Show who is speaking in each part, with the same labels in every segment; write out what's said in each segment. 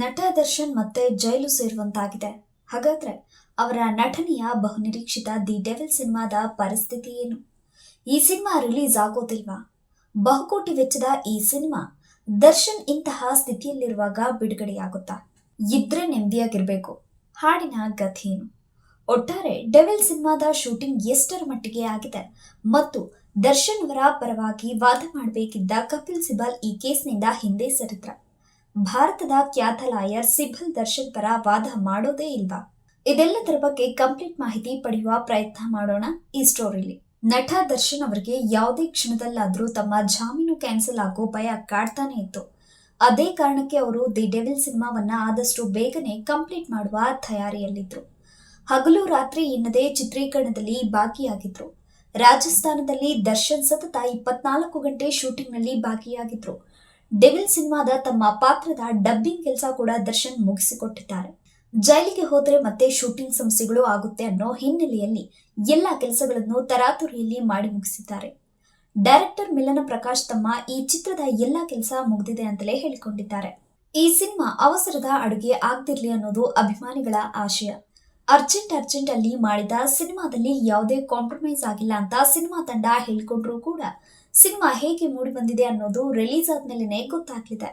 Speaker 1: ನಟ ದರ್ಶನ್ ಮತ್ತೆ ಜೈಲು ಸೇರುವಂತಾಗಿದೆ. ಹಾಗಾದ್ರೆ ಅವರ ನಟನೆಯ ಬಹುನಿರೀಕ್ಷಿತ ದಿ ಡೆವಿಲ್ ಸಿನಿಮಾದ ಪರಿಸ್ಥಿತಿ ಏನು? ಈ ಸಿನಿಮಾ ರಿಲೀಸ್ ಆಗೋದಿಲ್ವಾ? ಬಹುಕೋಟಿ ವೆಚ್ಚದ ಈ ಸಿನಿಮಾ ದರ್ಶನ್ ಇಂತಹ ಸ್ಥಿತಿಯಲ್ಲಿರುವಾಗ ಬಿಡುಗಡೆಯಾಗುತ್ತಾ? ಇದ್ರೆ ನೆಮ್ಮದಿಯಾಗಿರ್ಬೇಕು. ಹಾಡಿನ ಗತಿಯೇನು ಒಟ್ಟಾರೆ ಡೆವಿಲ್ ಸಿನಿಮಾದ ಶೂಟಿಂಗ್ ಎಷ್ಟರ ಮಟ್ಟಿಗೆ ಆಗಿದೆ ಮತ್ತು ದರ್ಶನ್ ಅವರ ಪರವಾಗಿ ವಾದ ಮಾಡಬೇಕಿದ್ದ ಕಪಿಲ್ ಸಿಬಲ್ ಈ ಕೇಸ್ನಿಂದ ಹಿಂದೆ ಸರಿದ್ರ? ಭಾರತದ ಖ್ಯಾತ ಲಾಯರ್ ಸಿಬ್ಬಲ್ ದರ್ಶನ್ ಪರ ವಾದ ಮಾಡೋದೇ ಇಲ್ವಾ? ಇದೆಲ್ಲದರ ಬಗ್ಗೆ ಕಂಪ್ಲೀಟ್ ಮಾಹಿತಿ ಪಡೆಯುವ ಪ್ರಯತ್ನ ಮಾಡೋಣ ಈ ಸ್ಟೋರಿಲಿ. ನಟ ದರ್ಶನ್ ಅವರಿಗೆ ಯಾವುದೇ ಕ್ಷಣದಲ್ಲಾದರೂ ತಮ್ಮ ಜಾಮೀನು ಕ್ಯಾನ್ಸಲ್ ಆಗೋ ಭಯ ಕಾಡ್ತಾನೆ ಇತ್ತು. ಅದೇ ಕಾರಣಕ್ಕೆ ಅವರು ದಿ ಡೆವಿಲ್ ಸಿನಿಮಾವನ್ನ ಆದಷ್ಟು ಬೇಗನೆ ಕಂಪ್ಲೀಟ್ ಮಾಡುವ ತಯಾರಿಯಲ್ಲಿದ್ರು. ಹಗಲು ರಾತ್ರಿ ಇನ್ನದೇ ಚಿತ್ರೀಕರಣದಲ್ಲಿ ಭಾಗಿಯಾಗಿದ್ರು. ರಾಜಸ್ಥಾನದಲ್ಲಿ ದರ್ಶನ್ ಸತತ ಇಪ್ಪತ್ನಾಲ್ಕು ಗಂಟೆ ಶೂಟಿಂಗ್ನಲ್ಲಿ ಭಾಗಿಯಾಗಿದ್ರು. ಡೆವಿಲ್ ಸಿನಿಮಾದ ತಮ್ಮ ಪಾತ್ರದ ಡಬ್ಬಿಂಗ್ ಕೆಲಸ ಕೂಡ ದರ್ಶನ್ ಮುಗಿಸಿಕೊಟ್ಟಿದ್ದಾರೆ. ಜೈಲಿಗೆ ಹೋದ್ರೆ ಮತ್ತೆ ಶೂಟಿಂಗ್ ಸಮಸ್ಯೆಗಳು ಆಗುತ್ತೆ ಅನ್ನೋ ಹಿನ್ನೆಲೆಯಲ್ಲಿ ಎಲ್ಲ ಕೆಲಸಗಳನ್ನು ತರಾತುರಿಯಲ್ಲಿ ಮಾಡಿ ಮುಗಿಸಿದ್ದಾರೆ. ಡೈರೆಕ್ಟರ್ ಮಿಲನ ಪ್ರಕಾಶ್ ತಮ್ಮ ಈ ಚಿತ್ರದ ಎಲ್ಲ ಕೆಲಸ ಮುಗಿದಿದೆ ಅಂತಲೇ ಹೇಳಿಕೊಂಡಿದ್ದಾರೆ. ಈ ಸಿನಿಮಾ ಅವಸರದ ಅಡುಗೆ ಆಗ್ತಿರ್ಲಿ ಅನ್ನೋದು ಅಭಿಮಾನಿಗಳ ಆಶಯ. ಅರ್ಜೆಂಟ್ ಅರ್ಜೆಂಟ್ ಅಲ್ಲಿ ಮಾಡಿದ ಸಿನಿಮಾದಲ್ಲಿ ಯಾವುದೇ ಕಾಂಪ್ರಮೈಸ್ ಆಗಿಲ್ಲ ಅಂತ ಸಿನಿಮಾ ತಂಡ ಹೇಳಿಕೊಂಡ್ರೂ ಕೂಡ ಸಿನಿಮಾ ಹೇಗೆ ಮೂಡಿ ಬಂದಿದೆ ಅನ್ನೋದು ರಿಲೀಸ್ ಆದ್ಮೇಲೆ ಗೊತ್ತಾಗ್ಲಿದೆ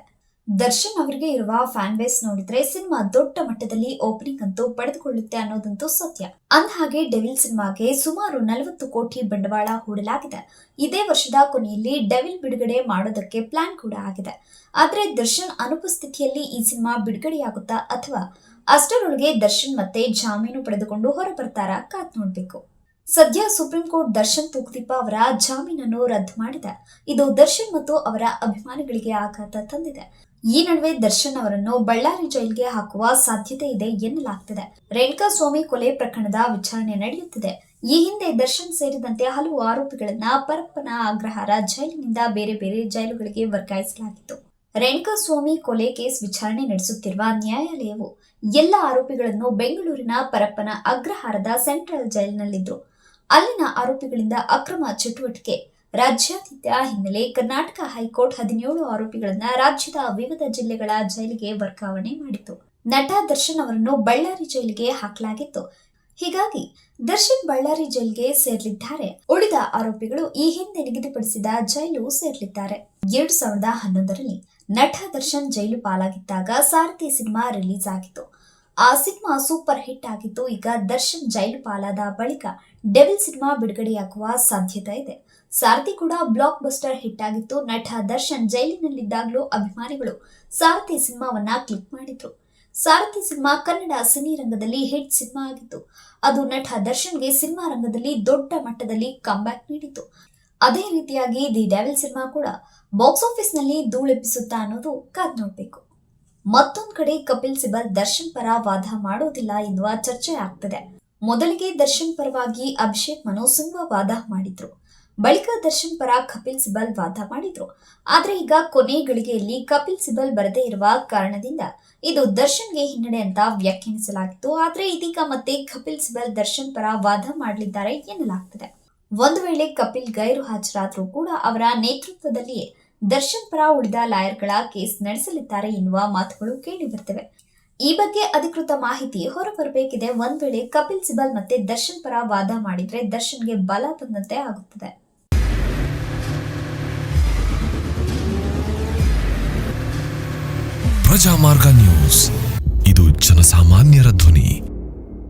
Speaker 1: ದರ್ಶನ್ ಅವರಿಗೆ ಇರುವ ಫ್ಯಾನ್ ಬೇಸ್ ನೋಡಿದ್ರೆ ಸಿನಿಮಾ ದೊಡ್ಡ ಮಟ್ಟದಲ್ಲಿ ಓಪನಿಂಗ್ ಅಂತೂ ಪಡೆದುಕೊಳ್ಳುತ್ತೆ ಅನ್ನೋದಂತೂ ಸತ್ಯ. ಅಂದಹಾಗೆ ಡೆವಿಲ್ ಸಿನಿಮಾಗೆ ಸುಮಾರು ನಲವತ್ತು ಕೋಟಿ ಬಂಡವಾಳ ಹೂಡಲಾಗಿದೆ. ಇದೇ ವರ್ಷದ ಕೊನೆಯಲ್ಲಿ ಡೆವಿಲ್ ಬಿಡುಗಡೆ ಮಾಡೋದಕ್ಕೆ ಪ್ಲಾನ್ ಕೂಡ ಆಗಿದೆ. ಆದ್ರೆ ದರ್ಶನ್ ಅನುಪಸ್ಥಿತಿಯಲ್ಲಿ ಈ ಸಿನಿಮಾ ಬಿಡುಗಡೆಯಾಗುತ್ತಾ ಅಥವಾ ಅಷ್ಟರೊಳಗೆ ದರ್ಶನ್ ಮತ್ತೆ ಜಾಮೀನು ಪಡೆದುಕೊಂಡು ಹೊರಬರ್ತಾರಾ ಕಾತ್ ನೋಡ್ಬೇಕು. ಸದ್ಯ ಸುಪ್ರೀಂ ಕೋರ್ಟ್ ದರ್ಶನ್ ತೂಕ್ತಿಪ್ಪ ಅವರ ಜಾಮೀನನ್ನು ರದ್ದು ಮಾಡಿದೆ. ಇದು ದರ್ಶನ್ ಮತ್ತು ಅವರ ಅಭಿಮಾನಿಗಳಿಗೆ ಆಘಾತ ತಂದಿದೆ. ಈ ನಡುವೆ ದರ್ಶನ್ ಅವರನ್ನು ಬಳ್ಳಾರಿ ಜೈಲಿಗೆ ಹಾಕುವ ಸಾಧ್ಯತೆ ಇದೆ ಎನ್ನಲಾಗ್ತಿದೆ. ರೇಣುಕಾ ಸ್ವಾಮಿ ಕೊಲೆ ಪ್ರಕರಣದ ವಿಚಾರಣೆ ನಡೆಯುತ್ತಿದೆ. ಈ ಹಿಂದೆ ದರ್ಶನ್ ಸೇರಿದಂತೆ ಹಲವು ಆರೋಪಿಗಳನ್ನ ಪರಪ್ಪನ ಅಗ್ರಹಾರ ಜೈಲಿನಿಂದ ಬೇರೆ ಬೇರೆ ಜೈಲುಗಳಿಗೆ ವರ್ಗಾಯಿಸಲಾಗಿತ್ತು. ರೇಣುಕಾ ಸ್ವಾಮಿ ಕೊಲೆ ಕೇಸ್ ವಿಚಾರಣೆ ನಡೆಸುತ್ತಿರುವ ನ್ಯಾಯಾಲಯವು ಎಲ್ಲ ಆರೋಪಿಗಳನ್ನು ಬೆಂಗಳೂರಿನ ಪರಪ್ಪನ ಅಗ್ರಹಾರದ ಸೆಂಟ್ರಲ್ ಜೈಲಿನಲ್ಲಿದ್ರು ಅಲ್ಲಿನ ಆರೋಪಿಗಳಿಂದ ಅಕ್ರಮ ಚಟುವಟಿಕೆ. ರಾಜ್ಯಾದ್ಯಂತ ಹಿನ್ನೆಲೆ ಕರ್ನಾಟಕ ಹೈಕೋರ್ಟ್ ಹದಿನೇಳು ಆರೋಪಿಗಳನ್ನ ರಾಜ್ಯದ ವಿವಿಧ ಜಿಲ್ಲೆಗಳ ಜೈಲಿಗೆ ವರ್ಗಾವಣೆ ಮಾಡಿತು ನಟ ದರ್ಶನ್ ಅವರನ್ನು ಬಳ್ಳಾರಿ ಜೈಲಿಗೆ ಹಾಕಲಾಗಿತ್ತು. ಹೀಗಾಗಿ ದರ್ಶನ್ ಬಳ್ಳಾರಿ ಜೈಲಿಗೆ ಸೇರಲಿದ್ದಾರೆ. ಉಳಿದ ಆರೋಪಿಗಳು ಈ ಹಿಂದೆ ನಿಗದಿಪಡಿಸಿದ ಜೈಲು ಸೇರಲಿದ್ದಾರೆ. ಎರಡು ಸಾವಿರದ ಹನ್ನೊಂದರಲ್ಲಿ ನಟ ದರ್ಶನ್ ಜೈಲು ಪಾಲಾಗಿದ್ದಾಗ ಸಾರಥಿ ಸಿನಿಮಾ ರಿಲೀಸ್ ಆಗಿತ್ತು. ಆ ಸಿನಿಮಾ ಸೂಪರ್ ಹಿಟ್ ಆಗಿತ್ತು ಈಗ ದರ್ಶನ್ ಜೈಲು ಪಾಲಾದ ಬಳಿಕ ಡೆವಿಲ್ ಸಿನಿಮಾ ಬಿಡುಗಡೆಯಾಗುವ ಸಾಧ್ಯತೆ ಇದೆ. ಸಾರಥಿ ಕೂಡ ಬ್ಲಾಕ್ ಬಸ್ಟರ್ ಹಿಟ್ ಆಗಿತ್ತು ನಟ ದರ್ಶನ್ ಜೈಲಿನಲ್ಲಿದ್ದಾಗಲೂ ಅಭಿಮಾನಿಗಳು ಸಾರಥಿ ಸಿನಿಮಾವನ್ನ ಕ್ಲಿಕ್ ಮಾಡಿದ್ರು. ಸಾರಥಿ ಸಿನಿಮಾ ಕನ್ನಡ ಸಿನಿ ರಂಗದಲ್ಲಿ ಹಿಟ್ ಸಿನಿಮಾ ಆಗಿತ್ತು. ಅದು ನಟ ದರ್ಶನ್ಗೆ ಸಿನಿಮಾ ರಂಗದಲ್ಲಿ ದೊಡ್ಡ ಮಟ್ಟದಲ್ಲಿ ಕಂಬ್ಯಾಕ್ ನೀಡಿತು ಅದೇ ರೀತಿಯಾಗಿ ದಿ ಡೆವಿಲ್ ಸಿನಿಮಾ ಕೂಡ ಬಾಕ್ಸ್ ಆಫೀಸ್ನಲ್ಲಿ ಧೂಳೆಬ್ಬಿಸುತ್ತಾ ಅನ್ನೋದು ಕಾದ್ ನೋಡ್ಬೇಕು. ಮತ್ತೊಂದ್ ಕಡೆ ಕಪಿಲ್ ಸಿಬಲ್ ದರ್ಶನ್ ಪರ ವಾದ ಮಾಡೋದಿಲ್ಲ ಎನ್ನುವ ಚರ್ಚೆ ಆಗ್ತದೆ. ಮೊದಲಿಗೆ ದರ್ಶನ್ ಪರವಾಗಿ ಅಭಿಷೇಕ್ ಮನು ಸಿಂಹ ವಾದ ಮಾಡಿದ್ರು. ಬಳಿಕ ದರ್ಶನ್ ಪರ ಕಪಿಲ್ ಸಿಬಲ್ ವಾದ ಮಾಡಿದ್ರು. ಆದ್ರೆ ಈಗ ಕೊನೆ ಗಳಿಗೆಯಲ್ಲಿ ಕಪಿಲ್ ಸಿಬಲ್ ಬರದೇ ಇರುವ ಕಾರಣದಿಂದ ಇದು ದರ್ಶನ್ಗೆ ಹಿನ್ನಡೆ ಅಂತ ವ್ಯಾಖ್ಯಾನಿಸಲಾಗಿತ್ತು. ಆದ್ರೆ ಇದೀಗ ಮತ್ತೆ ಕಪಿಲ್ ಸಿಬಲ್ ದರ್ಶನ್ ಪರ ವಾದ ಮಾಡಲಿದ್ದಾರೆ ಎನ್ನಲಾಗ್ತದೆ. ಒಂದು ವೇಳೆ ಕಪಿಲ್ ಗೈರು ಹಾಜರಾದರೂ ಕೂಡ ಅವರ ನೇತೃತ್ವದಲ್ಲಿಯೇ ದರ್ಶನ್ ಪರ ಉಳಿದ ಲಾಯರ್ಗಳ ಕೇಸ್ ನಡೆಸಲಿದ್ದಾರೆ ಎನ್ನುವ ಮಾತುಗಳು ಕೇಳಿ ಬರ್ತಿವೆ. ಈ ಬಗ್ಗೆ ಅಧಿಕೃತ ಮಾಹಿತಿ ಹೊರಬರಬೇಕಿದೆ. ಒಂದ್ ವೇಳೆ ಕಪಿಲ್ ಸಿಬಲ್ ಮತ್ತೆ ದರ್ಶನ್ ಪರ ವಾದ ಮಾಡಿದ್ರೆ ದರ್ಶನ್ಗೆ ಬಲ ಬಂದಂತೆ ಆಗುತ್ತದೆ.
Speaker 2: ಪ್ರಜಾಮಾರ್ಗ ನ್ಯೂಸ್. ಇದು ಜನಸಾಮಾನ್ಯರ ಧ್ವನಿ.